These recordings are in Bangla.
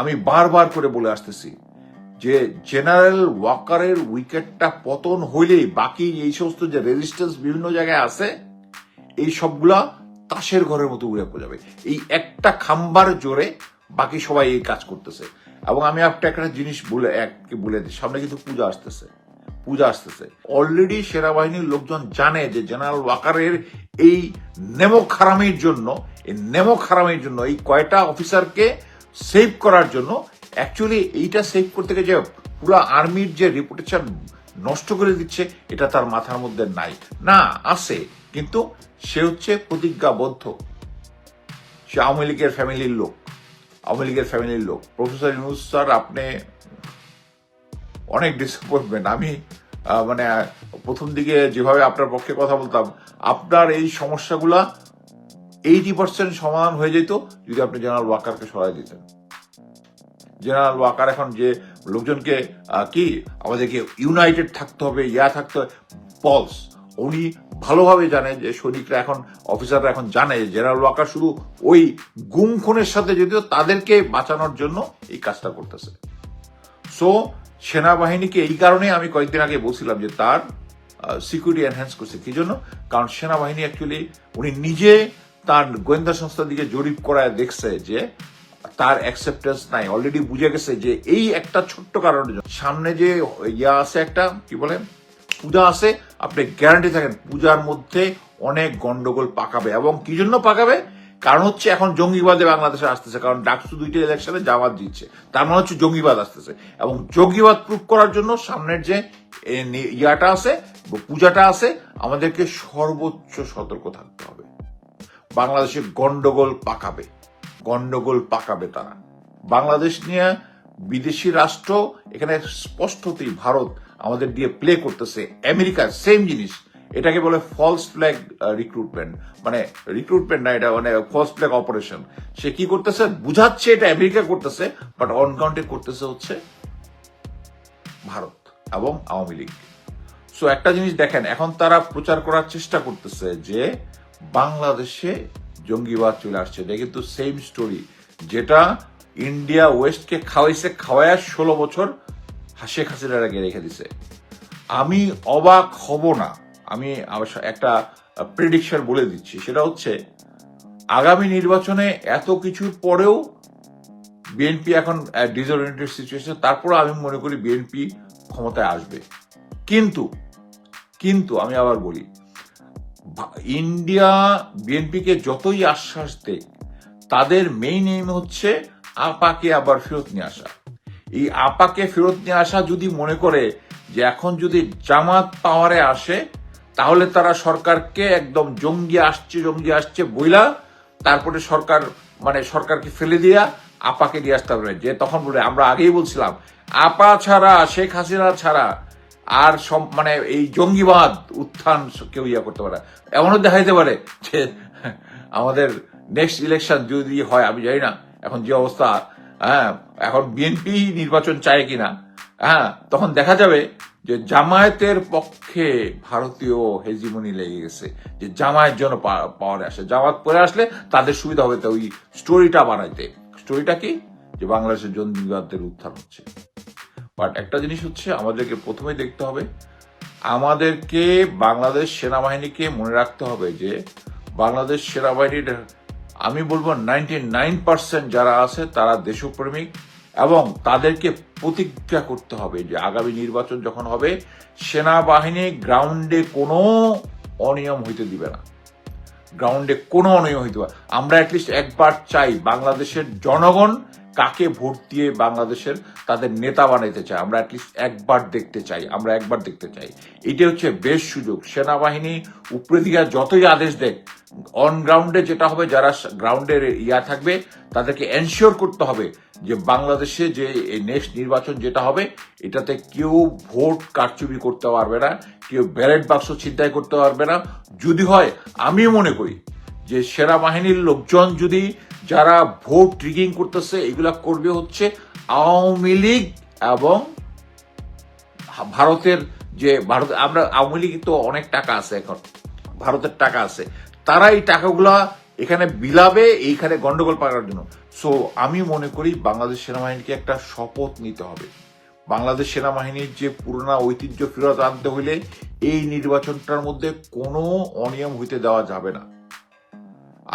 আমি বারবার করে বলে আসতেছি যে জেনারেল ওয়াকারের উইকেটটা পতন হইলেই বাকি এই সমস্ত যে রেজিস্ট্যান্স বিভিন্ন জায়গায় আছে, এই সবগুলা তাসের ঘরের মতো উড়ে যাবে। এই একটা খাম্বার জোরে বাকি সবাই এই কাজ করতেছে। এবং আমি একটা একটা জিনিস বলে এক বলে দিই, সামনে কিন্তু পূজা আসতেছে পূজা আসতেছে। অলরেডি সেনাবাহিনীর লোকজন জানে যে জেনারেল ওয়াকারের এই নেমো খারামির জন্য, এই নেমো খারামির জন্য এই কয়টা অফিসারকে সেভ করার জন্য অ্যাকচুয়ালি এইটা সেভ করতে গিয়ে যে পুরো আর্মির যে রেপুটেশন নষ্ট করে দিচ্ছে, এটা তার মাথার মধ্যে নাই। না, আছে, কিন্তু সে হচ্ছে প্রতিজ্ঞাবদ্ধ। সে আওয়ামী লীগের ফ্যামিলির লোক, আওয়ামী লীগের ফ্যামিলির লোক। প্রফেসর ইউনুস স্যার, আপনি অনেক ডিসঅ্যাপয়েন্টমেন্ট আমি মানে প্রথম দিকে যেভাবে আপনার পক্ষে কথা বলতাম, আপনার এই সমস্যাগুলা এইটি পার্সেন্ট সমাধান হয়ে যেত যদি আপনি জেনারেল ওয়াকারকে সরাই দিতেন। জেনারেল ওয়াকার এখন যে লোকজনকে কি আমাদেরকে ইউনাইটেড থাকতে হবে, ইয়া থাকতে হবে বলস উনি ভালোভাবে জানে যে সৈনিকরা এখন অফিসাররা এখন জানে যে জেনারেল ওয়াকার শুধু ওই গুম খুনের সাথে যদিও তাদেরকে বাঁচানোর জন্য এই কাজটা করতেছে। সো সেনাবাহিনীকে এই কারণে আমি কয়েকদিন আগে বলছিলাম যে তার সিকিউরিটি এনহ্যান্স করছে। কি জন্য? কারণ সেনাবাহিনী অ্যাকচুয়ালি উনি নিজে তার গোয়েন্দা সংস্থার দিকে জরিপ করায় দেখছে যে তার অ্যাকসেপ্টেন্স নাই। অলরেডি বুঝে গেছে যে এই একটা ছোট্ট কারণের জন্য। সামনে যে ইয়া আছে একটা, কি বলে? পূজা আছে, আপনি গ্যারান্টি থাকেন, পূজার মধ্যে অনেক গন্ডগোল পাকাবে। এবং কি জন্য পাকাবে? কারণ হচ্ছে এখন জঙ্গিবাদে বাংলাদেশে আসতেছে। কারণ ডাকসু দুইটা ইলেকশনে জামাত দিচ্ছে তার মানে হচ্ছে জঙ্গিবাদ আসতেছে। এবং জঙ্গিবাদ প্রুভ করার জন্য সামনের যে ইয়াটা আছে পূজাটা আছে, আমাদেরকে সর্বোচ্চ সতর্ক থাকতে হবে। বাংলাদেশে গন্ডগোল পাকাবে। গন্ডগোল পাকাবে তারা। বাংলাদেশ নিয়ে বিদেশি রাষ্ট্র, এখানে স্পষ্টতই ভারত আমাদের দিয়ে প্লে করতেছে। আমেরিকা সেম জিনিস। এটাকে বলে ফলস ফ্ল্যাগ রিক্রুটমেন্ট মানে রিক্রুটমেন্ট না, এটা মানে ফলস ফ্ল্যাগ অপারেশন সে কি করতেছে? বুঝাচ্ছে এটা আমেরিকা করতেছে বাট অন কাউন্টে করতেছে হচ্ছে ভারত এবং আওয়ামী লীগ। সো একটা জিনিস দেখেন, এখন তারা প্রচার করার চেষ্টা করতেছে যে বাংলাদেশে জঙ্গিবাদ চলে আসছে। এটা কিন্তু সেম স্টোরি যেটা ইন্ডিয়া ওয়েস্টকে খাওয়াইছে খাওয়ায় ষোলো বছর শেখ হাসিনার আগে রেখে দিছে। আমি অবাক হব না। আমি একটা প্রেডিকশন বলে দিচ্ছি। সেটা হচ্ছে, আগামী নির্বাচনে এত কিছুর পরেও বিএনপি এখন ডিসঅরিয়েন্টেড সিচুয়েশন তারপরে আমি মনে করি বিএনপি ক্ষমতায় আসবে। কিন্তু কিন্তু আমি আবার বলি ইন্ডিয়া বিএনপিকে যতই আশ্বাস দেয় তাদের মেইন এম হচ্ছে আপাকে আবার ফেরত নিয়ে আসা। এই আপাকে ফেরত নিয়ে আসা যদি মনে করে যে এখন যদি জামাত পাওয়ারে আসে, তাহলে তারা সরকারকে একদম জঙ্গি আসছে জঙ্গি আসছে বইলা তারপরে সরকার মানে সরকারকে ফেলে দিয়া আপাকে দিয়ে আসতে হবে। যে তখন বলে, আমরা আগেই বলছিলাম, আপা ছাড়া, শেখ হাসিনা ছাড়া আর সব- মানে এই জঙ্গিবাদ উত্থান কেউ ইয়া করতে পারে এমনও দেখা যেতে পারে যে আমাদের নেক্সট ইলেকশন যদি হয়, আমি জানি না এখন যে অবস্থা হ্যাঁ এখন বিএনপি নির্বাচন চায় কিনা হ্যাঁ তখন দেখা যাবে যে জামায়াতের পক্ষে ভারতীয় হেজিমনি লেগে গেছে, যে জামায়াত জন্য পাওয়ারে আসে। জামাত পরে আসলে তাদের সুবিধা হবে, তো ওই স্টোরিটা বানাইতে। স্টোরিটা কি? যে বাংলাদেশের জঙ্গিবাদদের উত্থান হচ্ছে। বাট একটা জিনিস হচ্ছে, আমাদেরকে প্রথমে দেখতে হবে, আমাদেরকে বাংলাদেশ সেনাবাহিনীকে মনে রাখতে হবে যে, বাংলাদেশ সেনাবাহিনীর, আমি বলব নাইনটি নাইন পার্সেন্ট যারা আছে, তারা দেশপ্রেমিক এবং তাদেরকে প্রতিজ্ঞা করতে হবে যে, আগামী নির্বাচন যখন হবে, সেনাবাহিনী গ্রাউন্ডে কোনো অনিয়ম হইতে দিবে না। গ্রাউন্ডে কোনো অনিয়ম হইতে পারে আমরা অ্যাটলিস্ট একবার চাই, বাংলাদেশের জনগণ কাকে ভোট দিয়ে বাংলাদেশের তাদের নেতা বানাইতে চায়? আমরা অ্যাটলিস্ট একবার দেখতে চাই, আমরা একবার দেখতে চাই। এটা হচ্ছে বেশ সুযোগ। সেনাবাহিনী উপরে দিকে যতই আদেশ দেয় অন গ্রাউন্ডে যেটা হবে, যারা গ্রাউন্ডের ইয়া থাকবে, তাদেরকে এনশিওর করতে হবে যে বাংলাদেশে যে নেক্সট নির্বাচন যেটা হবে, এটাতে কেউ ভোট কারচুপি করতে পারবে না, কেউ ব্যালেট বাক্স ছিনতাই করতে পারবে না। যদি হয়, আমি মনে করি যে সেনাবাহিনীর লোকজন যদি যারা ভোট ট্রিগিং করতেছে, এগুলা করবে হচ্ছে আওয়ামী লীগ এবং ভারতের যে ভারত, আমরা আওয়ামী লীগ তো অনেক টাকা আছে এখন, ভারতের টাকা আছে। তারা এই টাকাগুলা এখানে বিলাবে, এইখানে গন্ডগোল পাকার জন্য। সো আমি মনে করি বাংলাদেশ সেনাবাহিনীকে একটা শপথ নিতে হবে। বাংলাদেশ সেনাবাহিনীর যে পুরোনো ঐতিহ্য ফেরত আনতে হইলে এই নির্বাচনটার মধ্যে কোনো অনিয়ম হইতে দেওয়া যাবে না।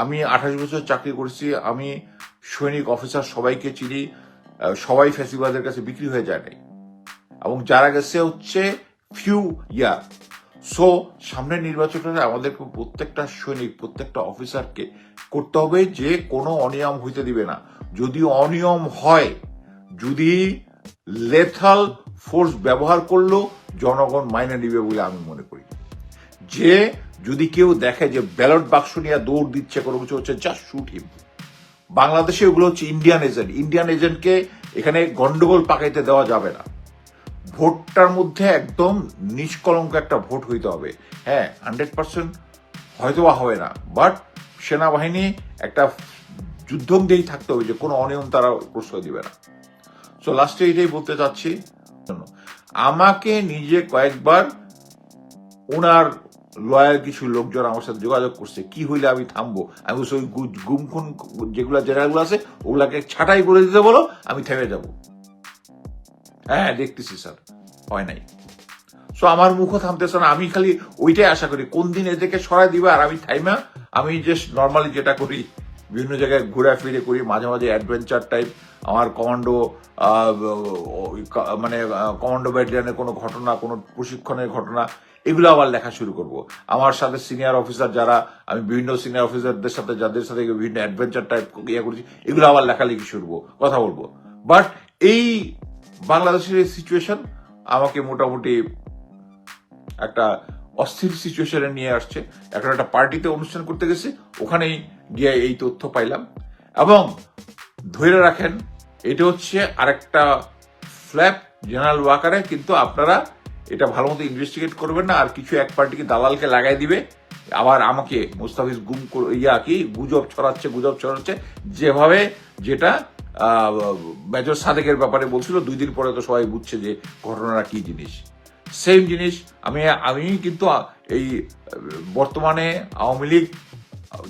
আমি আঠাশ বছর চাকরি করেছি, আমি সৈনিক অফিসার সবাইকে চিনি সবাই ফ্যাসিবাদের কাছে বিক্রি হয়ে যায় নাই। এবং যারা গেছে হচ্ছে ফিউ ইয়ার সো সামনের নির্বাচনে আমাদেরকে প্রত্যেকটা সৈনিক, প্রত্যেকটা অফিসারকে করতে হবে যে কোনো অনিয়ম হইতে দিবে না। যদি অনিয়ম হয়, যদি লেথাল ফোর্স ব্যবহার করল, জনগণ মাইনে নিবে বলে আমি মনে করি। যে যদি কেউ দেখে যে ব্যালট বাক্স নিয়ে দৌড় দিচ্ছে, কোনো কিছু হচ্ছে জাস্ট শুট হিম বাংলাদেশে ওগুলো হচ্ছে ইন্ডিয়ান এজেন্ট ইন্ডিয়ান এজেন্টকে এখানে গন্ডগোল পাকাইতে দেওয়া যাবে না। ভোটটার মধ্যে একদম নিষ্কলঙ্ক একটা ভোট হইতে হবে। হ্যাঁ হান্ড্রেড পার্সেন্ট হয়তো বা হবে না বাট সেনাবাহিনী একটা যুদ্ধম দিয়েই থাকতে হবে যে কোনো অনিয়ম তারা প্রশ্রয় দিবে না। সো লাস্টে এটাই বলতে চাচ্ছি। আমাকে নিজে কয়েকবার ওনার লয়ার কিছু লোকজন আমার সাথে যোগাযোগ করছে, কি হইলে আমি থামবো? আমি ওই গুমখুন যেগুলো জেনারেলগুলো আছে, ওগুলাকে ছাঁটাই করে দিতে বলো, আমি থেমে যাব। হ্যাঁ দেখতেছি স্যার, হয় নাই। সো আমার মুখও থামতেছে না, আমি খালি ওইটাই আশা করি, কোন দিন এদেরকে সরাই দিবে আর আমি থাইমা, আমি জাস্ট নর্মালি যেটা করি, বিভিন্ন জায়গায় ঘুরে ফিরে করি, মাঝে মাঝে অ্যাডভেঞ্চার টাইপ আমার কমান্ডো মানে কমান্ডো ব্যাটালিয়ানের কোনো ঘটনা, কোনো প্রশিক্ষণের ঘটনা এগুলো আবার লেখা শুরু করব। আমার সাথে সিনিয়র অফিসার যারা আমি বিভিন্ন সিনিয়র অফিসারদের সাথে যাদের সাথে বিভিন্ন অ্যাডভেঞ্চার টাইপ ইয়ে করেছি এগুলো আবার লেখালেখি শুরু করব, কথা বলব। বাট এই বাংলাদেশের এই সিচুয়েশন আমাকে মোটামুটি একটা অস্থির সিচুয়েশনে নিয়ে আসছে। এখন একটা পার্টিতে অনুষ্ঠান করতে গেছি ওখানেই গিয়ে এই তথ্য পাইলাম। এবং ধরে রাখেন এটা হচ্ছে আরেকটা ফ্ল্যাপ জেনারেল ওয়াকারে কিন্তু আপনারা এটা ভালো মতো ইনভেস্টিগেট করবেন না, আর কিছু এক পার্টিকে দালালকে লাগাই দিবে। আবার আমাকে মুস্তাফিজ গুম ইয়া কি, গুজব ছড়াচ্ছে গুজব ছড়াচ্ছে, যেভাবে যেটা মেজর সাদেকের ব্যাপারে বলছিল, দুই দিন পরে তো সবাই বুঝছে যে ঘটনাটা কি জিনিস। সেম জিনিস, আমি আমি কিন্তু এই, বর্তমানে আওয়ামী লীগ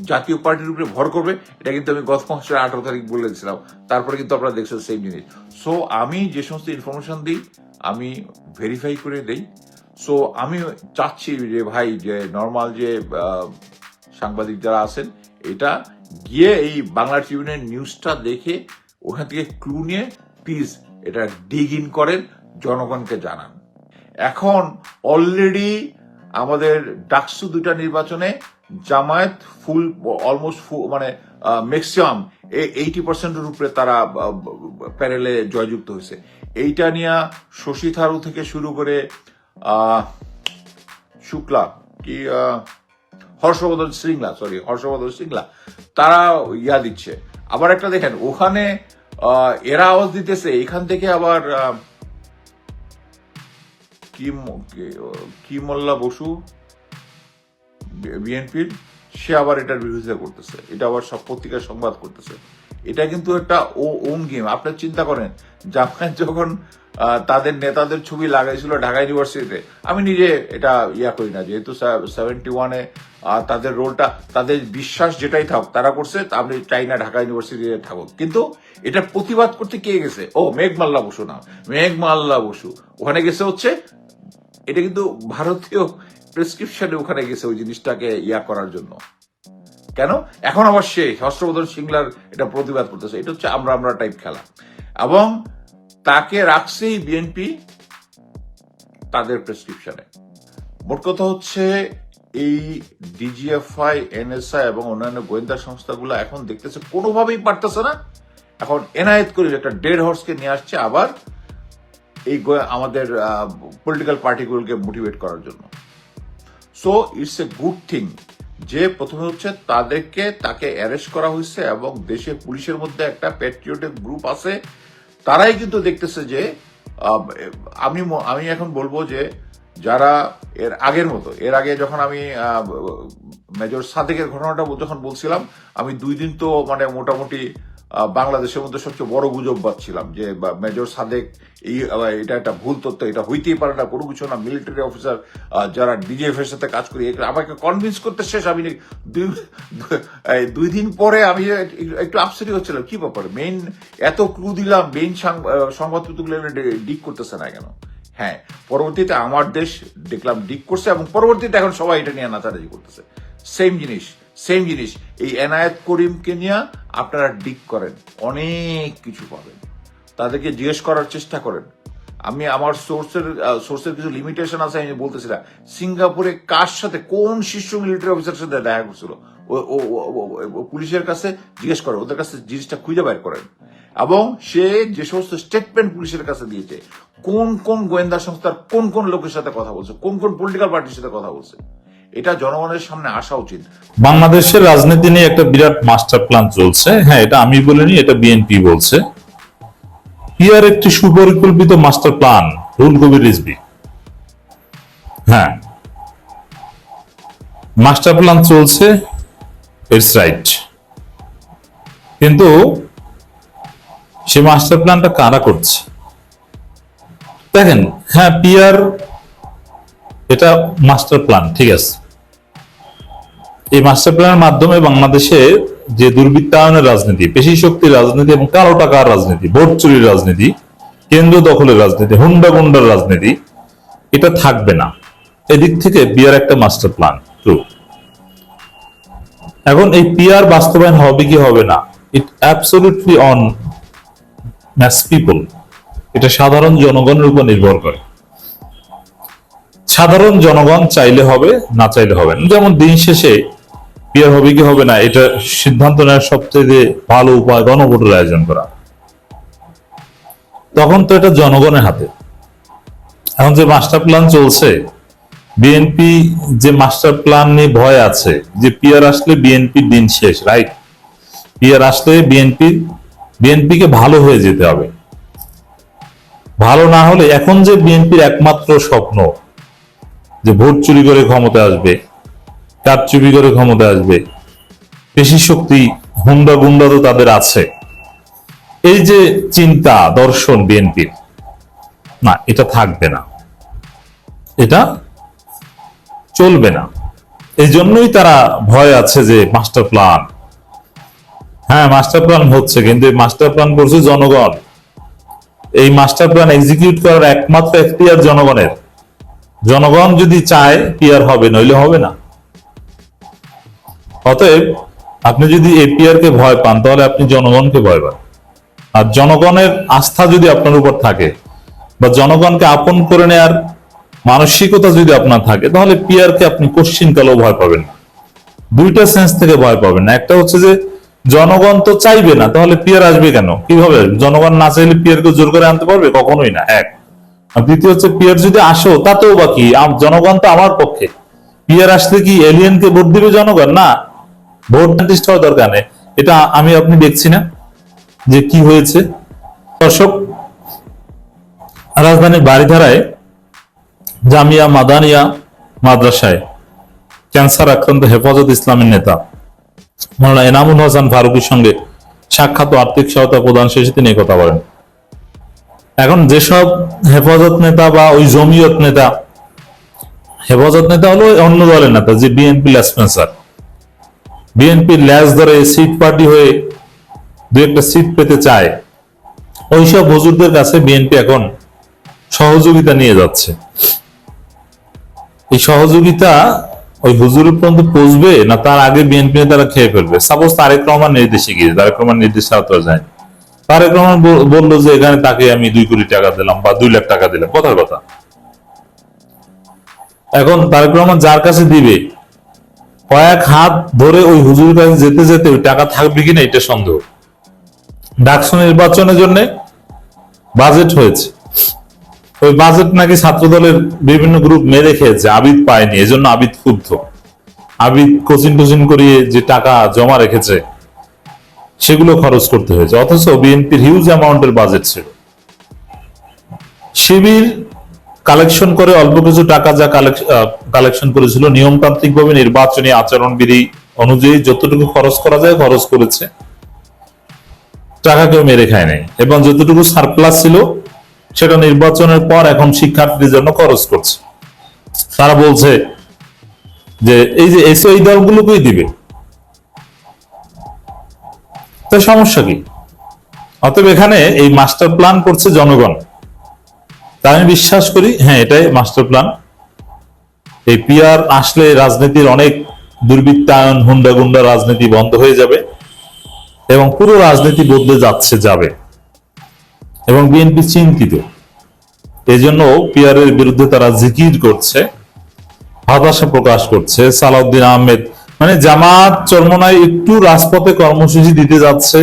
জাতীয় পার্টির উপরে ভর করবে, এটা কিন্তু আমি গত মাসের আঠারো তারিখ বলেছিলাম তারপরে কিন্তু আপনারা দেখছেন সেম জিনিস। সো আমি যে সমস্ত ইনফরমেশন দিই আমি ভেরিফাই করে দেই। সো আমি চাচ্ছি যে ভাই, যে নর্মাল যে সাংবাদিক যারা আছেন, এটা গিয়ে এই বাংলা ট্রিবিউনের নিউজটা দেখে, ওখান থেকে ক্লু নিয়ে প্লিজ এটা ডিগ ইন করেন, জনগণকে জানান। এখন অলরেডি আমাদের ডাকসু দুটা নির্বাচনে জামায়াত ফুল অলমোস্ট মানে ম্যাক্সিমাম এইটি পার্সেন্টের উপরে তারা প্যানেলে জয়যুক্ত হয়েছে। এইটা নিয়ে শশী থারু থেকে শুরু করে শুক্লা কি হর্ষবর্ধন শৃঙ্গলা সরি হর্ষবর্ধন শৃঙ্গলা তারা ইয়া দিচ্ছে। আবার একটা দেখেন, ওখানে এরা আওয়াজ দিতেছে, এখান থেকে আবার কি- কি মোল্লা বসু? বিএনপির সে আবার এটার বিরোধিতা করতেছে। এটা আবার সব পত্রিকার সংবাদ করতেছে। এটা কিন্তু একটা ও ওন গেম। আপনার চিন্তা করেন জামায়াত যখন তাদের নেতাদের ছবি লাগাইছিল ঢাকা ইউনিভার্সিটিতে, আমি নিজে এটা ইয়া করি না। যেহেতু সেভেন্টি ওয়ানে তাদের রোলটা, তাদের বিশ্বাস যেটাই থাকুক, তারা করছে আপনি চাই না ঢাকা ইউনিভার্সিটিতে থাকুক। কিন্তু এটা প্রতিবাদ করতে কে গেছে? ও মেঘমাল্লা বসু না মেঘ মাল্লা বসু। ওখানে গেছে হচ্ছে, এটা কিন্তু ভারতীয় প্রেসক্রিপশনে ওখানে গেছে ওই জিনিসটাকে ইয়া করার জন্য। কেন? এখন সে হর্ষবর্ধন সিংলার এটা প্রতিবাদ করতেছে। এটা হচ্ছে আমরা আমরা টাইপ খেলা। এবং তাকে রাখছেই বিএনপি তাদের প্রেসক্রিপশনে মোট কথা হচ্ছে এই ডিজিএফআই এনএসআই এবং অন্যান্য গোয়েন্দা সংস্থাগুলো এখন দেখতেছে কোনোভাবেই পারতেছে না। এখন এনায়েত করে একটা ডেড হর্সকে নিয়ে আসছে আবার এই আমাদের পলিটিক্যাল পার্টিগুলোকে মোটিভেট করার জন্য। So it's a good thing যে প্রথমে হচ্ছে তাদেরকে, তাকে অ্যারেস্ট করা হয়েছে এবং দেশে পুলিশের মধ্যে একটা প্যাট্রিয়টিক গ্রুপ আছে। তারাই কিন্তু দেখতেছে যে আমি আমি এখন বলব যে, যারা এর আগের মতো, এর আগে যখন আমি মেজর সাদেকের ঘটনাটা যখন বলছিলাম, আমি দুই দিন তো মানে মোটামুটি বাংলাদেশের মধ্যে সবচেয়ে বড় গুজব ছিলাম যে মেজর সাদেক, এই এটা একটা ভুল তথ্য, এটা হইতেই পারে না, কোনো কিছু না। মিলিটারি অফিসার যারা ডিজিএফ এর সাথে কাজ করি আমাকে কনভিন্স করতে শেষ আমি দুই দিন পরে আমি একটু- একটু আপসেটি হচ্ছিলাম। কি ব্যাপার? মেইন এত ক্লু দিলাম মেইন সংবাদপত্রগুলো ডিক করতেছে না কেন? হ্যাঁ পরবর্তীতে আমার দেশ দেখলাম ডিক করছে এবং পরবর্তীতে এখন সবাই এটা নিয়ে নাচানাচি করতেছে। সেম জিনিস। সেম জিনিস, এই এনায়েত করিমকে নিয়ে আপনারা ডিক করেন, অনেক কিছু পাবেন। তাদেরকে জিজ্ঞেস করার চেষ্টা করেন। আমি আমার সোর্সের সোর্সের কিছু লিমিটেশন আছে, আমি বলতেছিলাম সিঙ্গাপুরে কার সাথে, কোন শীর্ষ মিলিটারি অফিসারের সাথে দেখা করছিল? পুলিশের কাছে জিজ্ঞেস করে ওদের কাছে জিনিসটা খুঁজে বের করেন। এবং সে যে সমস্ত স্টেটমেন্ট পুলিশের কাছে দিয়েছে, কোন কোন গোয়েন্দা সংস্থার কোন কোন লোকের সাথে কথা বলছে, কোন কোন পলিটিক্যাল পার্টির সাথে কথা বলছে। এটা জনগণের সামনে আসা উচিত। বাংলাদেশের রাজনীতি নিয়ে একটা বিরাট মাস্টার প্ল্যান চলছে। হ্যাঁ এটা আমি বলিনি, এটা বিএনপি বলছে। ইয়ার একটি সুপরিকল্পিত মাস্টার প্ল্যান রুল কবির রিজবি। হ্যাঁ। মাস্টার প্ল্যান চলছে ইটস রাইট কিন্তু সে মাস্টার প্ল্যানটা কারা করছে? দেখেন হ্যাঁ পিয়ার এটা মাস্টার প্ল্যান, ঠিক আছে। এই মাস্টার প্ল্যানের মাধ্যমে বাংলাদেশে যে দুর্বৃত্তায়নের রাজনীতি, পেশি শক্তির রাজনীতি এবং কালো টাকার রাজনীতি, ভোট চুরির রাজনীতি, কেন্দ্র দখলের রাজনীতি, হুন্ডা গুন্ডার রাজনীতি, এটা থাকবে না। এদিক থেকে পিয়ার একটা মাস্টার প্ল্যান ট্রু এখন এই পিয়ার বাস্তবায়ন হবে কি হবে না? It absolutely on mass people এটা সাধারণ জনগণের উপর নির্ভর করে। সাধারণ জনগণ চাইলে হবে, না চাইলে হবে না। যেমন দিন শেষে বিয়ার হবে কি হবে না, এটা সিদ্ধান্ত নেওয়ার সবচেয়ে ভালো উপায় গণভোটের আয়োজন করা। তখন তো এটা জনগণের হাতে। এখন যে মাস্টার প্ল্যান চলছে বিএনপি যে মাস্টার প্ল্যান নিয়ে ভয় আছে, যে পিয়ার আসলে বিএনপির দিন শেষ রাইট পিয়ার আসলে বিএনপি বিএনপি কে ভালো হয়ে যেতে হবে। ভালো না হলে এখন যে বিএনপির একমাত্র স্বপ্ন যে ভোট চুরি করে ক্ষমতা আসবে কাজ চুরি করে ক্ষমতা আসবে পেশি শক্তি হুন্ডা গুন্ডা তো তাদের আছে। এই যে চিন্তা, দর্শন, বিএনপির, না, এটা থাকবে না। এটা চলবে না। এই জন্যই তারা ভয় আছে যে মাস্টার প্ল্যান। হ্যাঁ মাস্টার প্ল্যান হচ্ছে, কিন্তু মাস্টার প্ল্যান করছে জনগণ। এই মাস্টার প্ল্যান এক্সিকিউট করার একমাত্র এখতিয়ার জনগণের। জনগণ যদি চায় পিয়ার হবে, নইলে হবে না। অতএব আপনি যদি এপিআর কে ভয় পান, তাহলে আপনি জনগণকে ভয় পান। আর জনগণের আস্থা যদি আপনার উপর থাকে, বা জনগণকে আপন করে নেয়ার মানসিকতা যদি আপনার থাকে, তাহলে পিয়ার কে আপনি কোশ্চিন কালেও ভয় পাবেন দুইটা সেন্স থেকে ভয় পাবেন একটা হচ্ছে যে, জনগণ তো চাইবে না, তাহলে পিয়ার আসবে কেন? কীভাবে জনগণ না চাইলে পিয়ার কে জোর করে আনতে পারবে? কখনোই না। এক। আর দ্বিতীয় হচ্ছে পিয়ার যদি আসো, তাতেও বা কি? জনগণ তো আমার পক্ষে। পিয়ার আসলে কি এলিয়েন কে ভোট দিবে জনগণ? না, ভোট নির্দিষ্ট হওয়া দরকার নেই। এটা আমি, আপনি দেখছি না যে কি হয়েছে। দর্শক, রাজধানীর বাড়িধারায় জামিয়া মাদানিয়া মাদ্রাসায় ক্যান্সার আক্রান্ত হেফাজত ইসলামের নেতা মৌলানা এনামুল হাসান ফারুকের সঙ্গে সাক্ষাৎ আর্থিক সহায়তা প্রদান শেষে তিনি কথা বলেন। এখন যেসব হেফাজত নেতা বা ওই জমিয়ত নেতা, হেফাজত নেতা হলো অন্য দলের নেতা, যে বিএনপি লেসপেন্সার বিএনপির ল্যাস ধরে সিট পার্টি হয়ে দু একটা সিট পেতে চায়, ওইসব হুজুরদের কাছে বিএনপি এখন সহযোগিতা নিয়ে যাচ্ছে। এই সহযোগিতা ওই হুজুরের পর্যন্ত পৌঁছবে না তার আগে বিএনপি তারা খেয়ে ফেলবে। সাপোজ তারেক রহমান নির্দেশে গিয়েছে, তারেক রহমান নির্দেশ তো যায়। তারেক রহমান বলল যে, এখানে তাকে আমি দুই কোটি টাকা দিলাম বা দুই লাখ টাকা দিলাম। কথার কথা। এখন তারেক রহমান যার কাছে দিবে, কয়েক হাত ধরে ওই হুজুরের কাছে যেতে যেতে ওই টাকা থাকবে কিনা এটা সন্দেহ। ডাকসু নির্বাচনের জন্য বাজেট হয়েছে। ওই বাজেট নাকি ছাত্র দলের বিভিন্ন গ্রুপ মেরে খেয়েছে, আবিদ পায়নি। এজন্য আবিদ ক্ষুব্ধ। আবিদ কোচিং টোচিং করিয়ে যে টাকা জমা রেখেছে সেগুলো খরচ করতে হয়েছে। অথচ বিএনপির হিউজ অ্যামাউন্টের বাজেট ছিল। শিবির কালেকশন করে অল্প কিছু টাকা যা কালেকশন করেছিল নিয়মতান্ত্রিক ভাবে নির্বাচনী আচরণবিধি অনুযায়ী যতটুকু খরচ করা যায় খরচ করেছে। টাকা কেউ মেরে খায় নাই। এবং যতটুকু সারপ্লাস ছিল, সেটা নির্বাচনের পর এখন শিক্ষার্থীদের জন্য খরচ করছে। তারা বলছে যে, এই যে এসে এই দলগুলোকেই দিবে। তো সমস্যা কি? অতএব এখানে এই মাস্টার প্ল্যান করছে জনগণ। তা আমি বিশ্বাস করি হ্যাঁ এটাই মাস্টার প্ল্যান এই পিআর আসলে রাজনীতির অনেক দুর্বৃত্তায়ন হুন্ডা গুন্ডা রাজনীতি বন্ধ হয়ে যাবে এবং পুরো রাজনীতি বদলে যাচ্ছে, যাবে। এবং বিএনপি চিন্তিত। এই জন্য পিআর এর বিরুদ্ধে তারা জিকির করছে, হতাশা প্রকাশ করছে। সালাউদ্দিন আহমেদ মানে জামাত চরমনায় একটু রাজপথে কর্মসূচি দিতে যাচ্ছে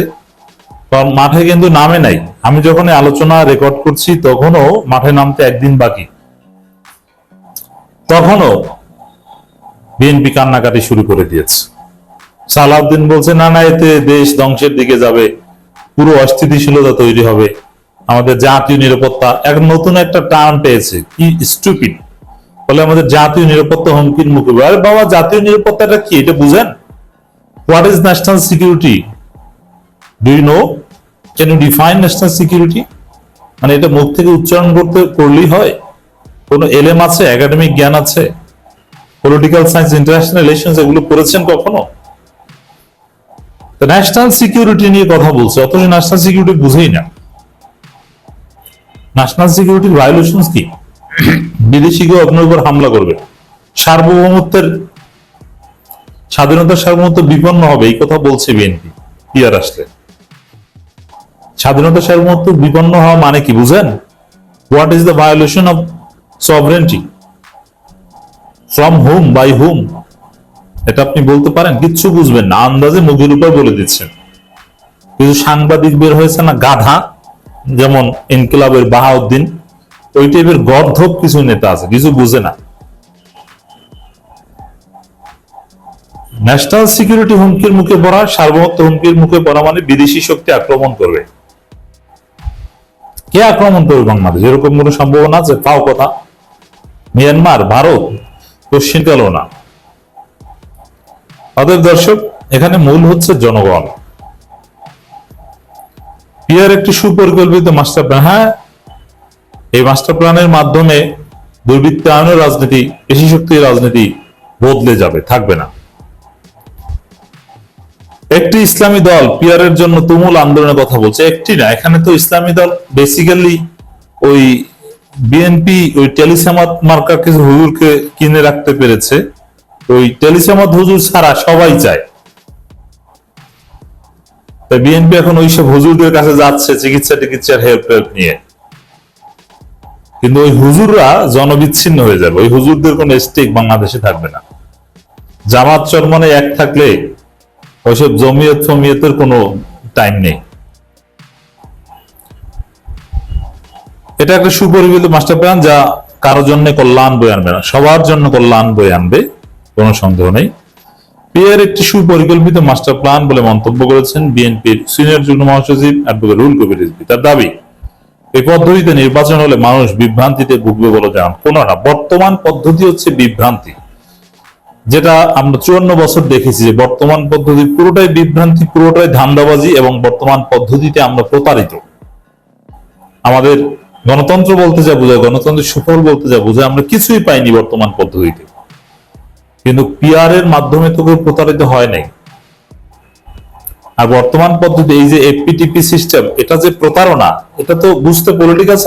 মাঠে কিন্তু নামে নাই। আমি যখন আলোচনা রেকর্ড করছি, তখনও মাঠে নামতে একদিন বাকি। তখনও বিএনপি কান্নাকাটি শুরু করে দিয়েছে। সালাউদ্দিন বলছে, না না, এতে দেশ ধ্বংসের দিকে যাবে। পুরো অস্থিতিশীলতা তৈরি হবে। আমাদের জাতীয় নিরাপত্তা। এক নতুন একটা টার্ম পেয়েছে। কি স্টুপিড বলে আমাদের জাতীয় নিরাপত্তা হুমকির মুখে আরে বাবা, জাতীয় নিরাপত্তাটা কি? এটা বুঝেন? What is national security do you know can you define national security মানে এটা মুখ থেকে উচ্চারণ করতে, করলেই হয়। কোনো এলএম আছে? একাডেমিক জ্ঞান আছে? পলিটিক্যাল সায়েন্স ইন্টারন্যাশনাল রিলেশনস এগুলো করেছেন কখনো? ন্যাশনাল সিকিউরিটি নিয়ে কথা বলছে। অথচ ন্যাশনাল সিকিউরিটি বুঝেই না। ন্যাশনাল সিকিউরিটির ভায়োলেশন কি? বিদেশি কেউ আপনার উপর হামলা করবে। সার্বভৌমত্বের, স্বাধীনতার সার্বভৌমত্ব বিপন্ন হবে, এই কথা বলছে বিএনপি পিয়ার আসলে। স্বাধীনতা সার্বভৌমত্ব বিপন্ন হওয়া মানে কি বুঝেন what is the violation of sovereignty from home by home এটা আপনি বলতে পারেন, কিচ্ছু বুঝবেন না, আন্দাজে মুখের উপর বলে দিচ্ছেন। কিছু সাংবাদিক বের হয়েছে না, গাধা, যেমন ইনকিলাবের বাহাউদ্দিন ওই টাইপের গর্ধব কিছু নেতা আছে, কিছু বুঝে না। ন্যাশনাল সিকিউরিটি হুমকির মুখে পড়া, সার্বভৌমত্ব হুমকির মুখে পড়া মানে বিদেশি শক্তি আক্রমণ করবে। কে আক্রমণ করবে বাংলাদেশ? এরকম কোনো সম্ভাবনা আছে? পাও কথা। মিয়ানমার, ভারত পশ্চিমকালও না অতএব দর্শক, এখানে মূল হচ্ছে জনগণ। পিয়ার একটি সুপরিকল্পিত মাস্টার প্ল্যান। হ্যাঁ এই মাস্টার প্ল্যানের মাধ্যমে দুর্বৃত্তায়নের রাজনীতি পেশি শক্তির রাজনীতি বদলে যাবে, থাকবে না। একটি ইসলামী দল পিয়ার এর জন্য তুমুল আন্দোলনের কথা বলছে, একটি না, এখানে তো ইসলামী দল বেসিক্যালি ওই বিএনপি ওই টেলিসামাত মার্কার কিছু হুজুরকে কিনে রাখতে পেরেছে। ওই টেলিসামাত হুজুর ছাড়া সবাই চায়। তাই বিএনপি এখন ওইসব হুজুরদের কাছে যাচ্ছে চিকিৎসা টিকিৎসার হেল্প হেল্প নিয়ে। কিন্তু ওই হুজুররা জনবিচ্ছিন্ন হয়ে যাবে। ওই হুজুরদের কোনো স্টেক বাংলাদেশে থাকবে না। জামাত চরমনে এক থাকলে ওইসব জমিয়ত ফমিয়তের কোনো টাইম নেই। এটা একটা সুপরিকল্পিত মাস্টার প্ল্যান যা কারোর জন্য কল্যাণ বয়ে আনবে না। সবার জন্য কল্যাণ বয়ে আনবে, কোনো সন্দেহ নেই। পিয়ার একটি সুপরিকল্পিত মাস্টার প্ল্যান বলে মন্তব্য করেছেন বিএনপির সিনিয়র যুগ্ম মহাসচিব অ্যাডভোকেট রুল কবির তার দাবি এই পদ্ধতিতে নির্বাচন হলে মানুষ বিভ্রান্তিতে ভুগবে বলে জানান কোন না বর্তমান পদ্ধতি হচ্ছে বিভ্রান্তি। যেটা আমরা চুয়ান্ন বছর দেখেছি যে বর্তমান পদ্ধতি পুরোটাই বিভ্রান্তি, পুরোটাই ধান্দাবাজি এবং বর্তমান পদ্ধতিতে আমরা প্রতারিত। আমাদের গণতন্ত্র বলতে যা বোঝায়, গণতন্ত্রের সুফল বলতে যা বোঝায়, আমরা কিছুই পাইনি বর্তমান পদ্ধতিতে। কিন্তু পিআর এর মাধ্যমে তো কেউ প্রতারিত হয় নাই। আর বর্তমান পদ্ধতি এই যে এফপিটিপি সিস্টেম এটা যে প্রতারণা এটা তো বুঝতে পলিটিক্যাল